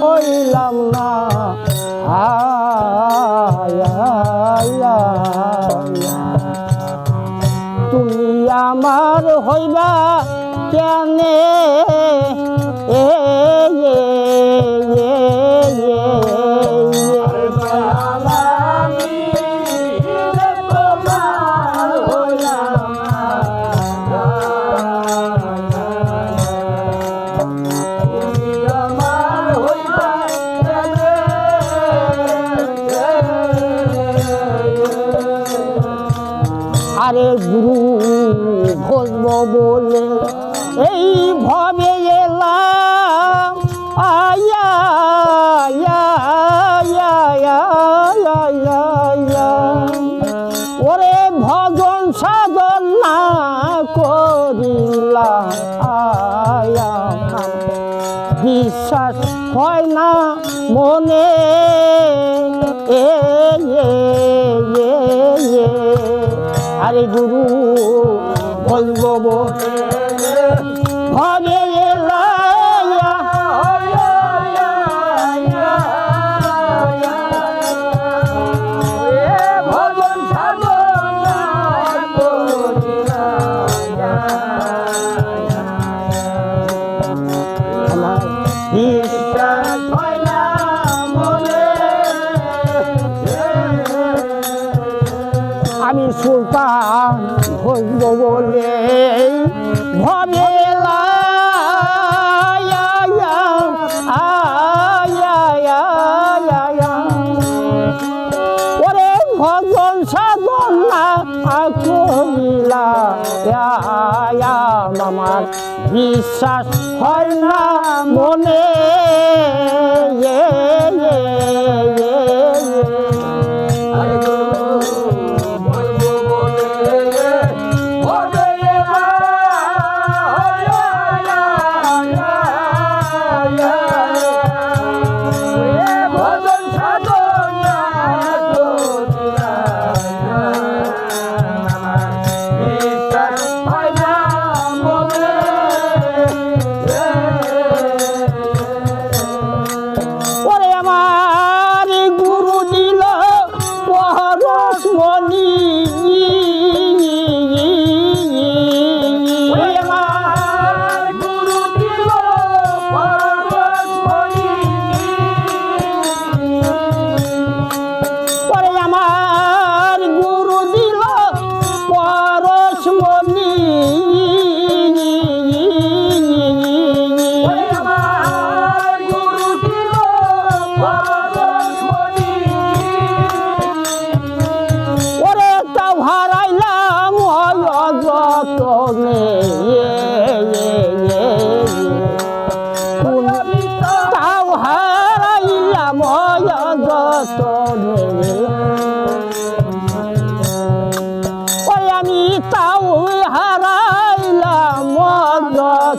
হইলাম না। তুমি আমার হইবা কেনে? হয় না মনে। আরে গুরু বলব ঘরে আয়াম আমার বিশ্বাস হয় না মনে।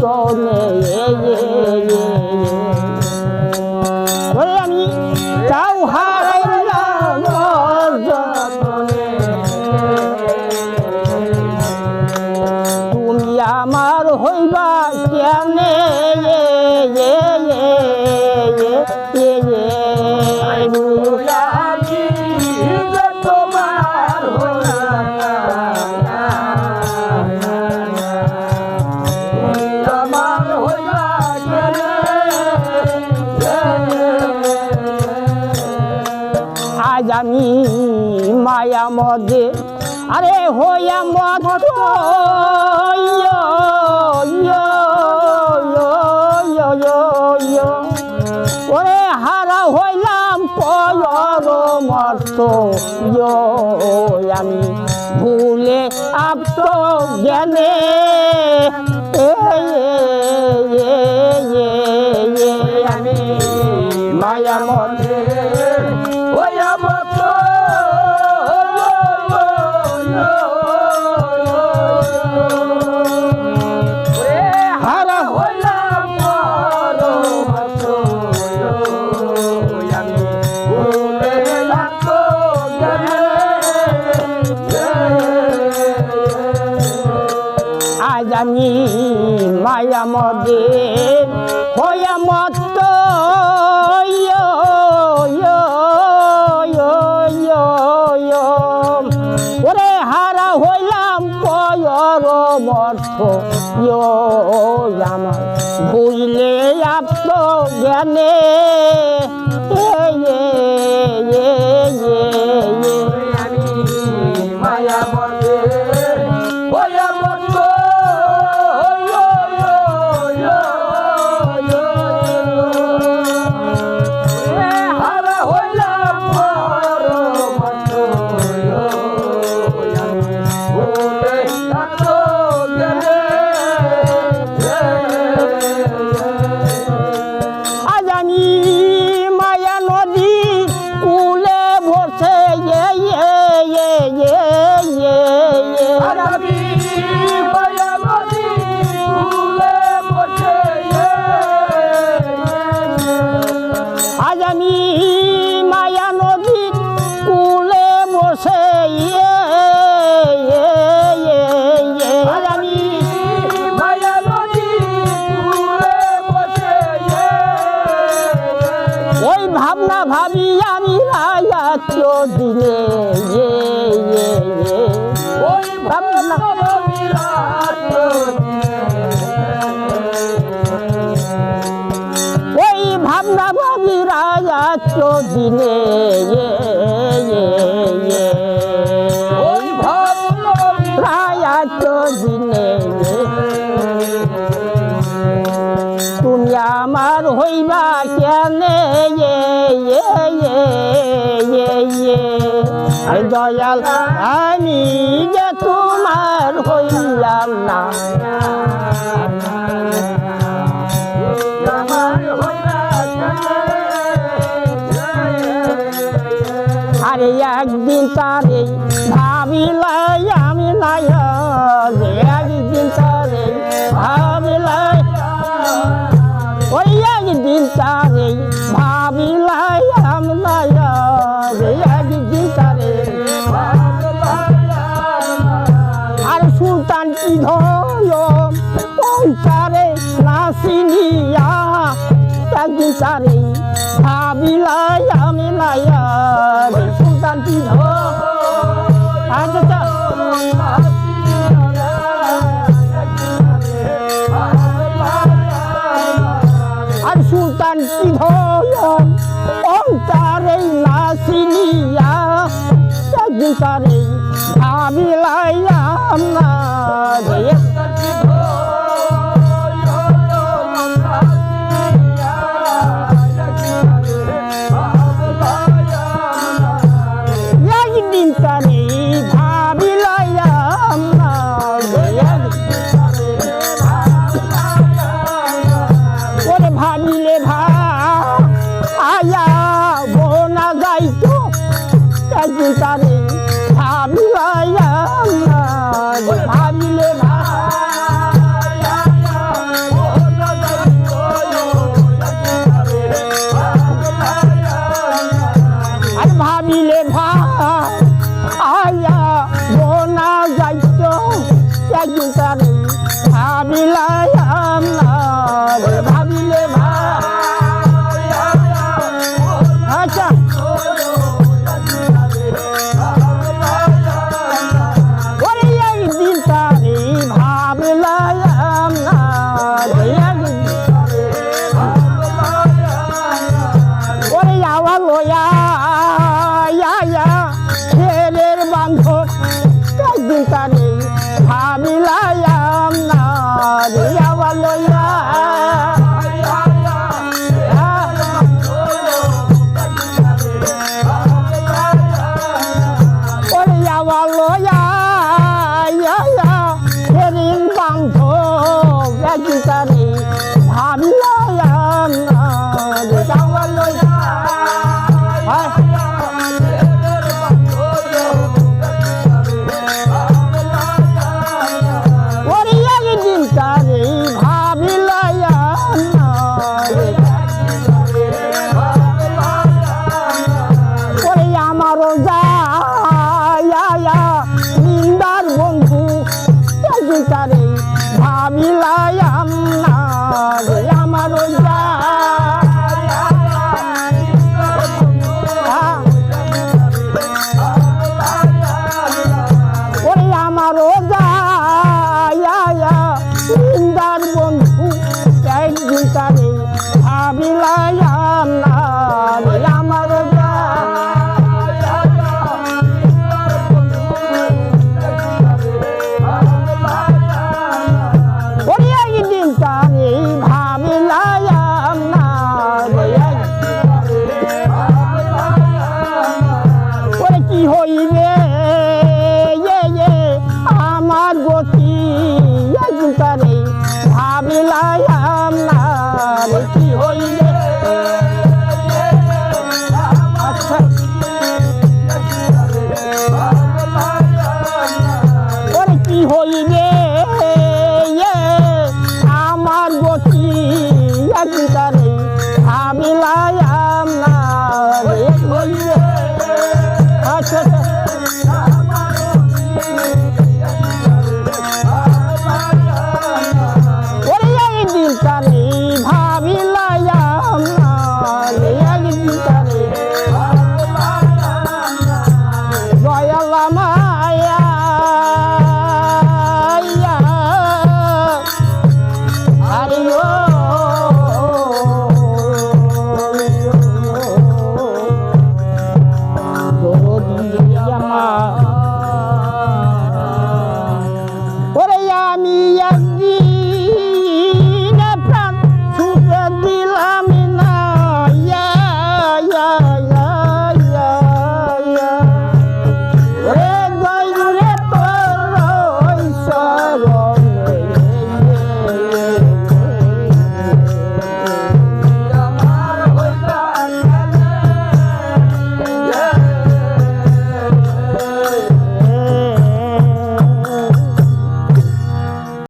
চলে আমি তাও হারাইলাম তুমি আমার হইবা কেনে Yeah. হইয়া মদে। আরে হইয়া মদ ওরে হারা হইলাম পয়র মর্ত আমি ভুলে আপ্ত জ্ঞানে। মায়া মদে হইয়া মত ওরে হারা হইলাম পয়র মর্থ আমার। ভুইলে আত্ম জ্ঞানে দিনে ওই ভাবনা ওই ভাবনা দিনে ওই ভাবনা দিনে তুমি আমার হইবা কেন দয়াল আমি যে তোমার হইলাম না। আরে একদিন তারে ভাবিলাই আমি নাই একদিন তারে ভাবিলাই ওই একদিন তার লায়ালের সুলতান তিন আচ্ছা আর সুলতান তিন অন্তারেই না চিনিয়া তারে ভাবিলাইলাম না। Kalimantan want.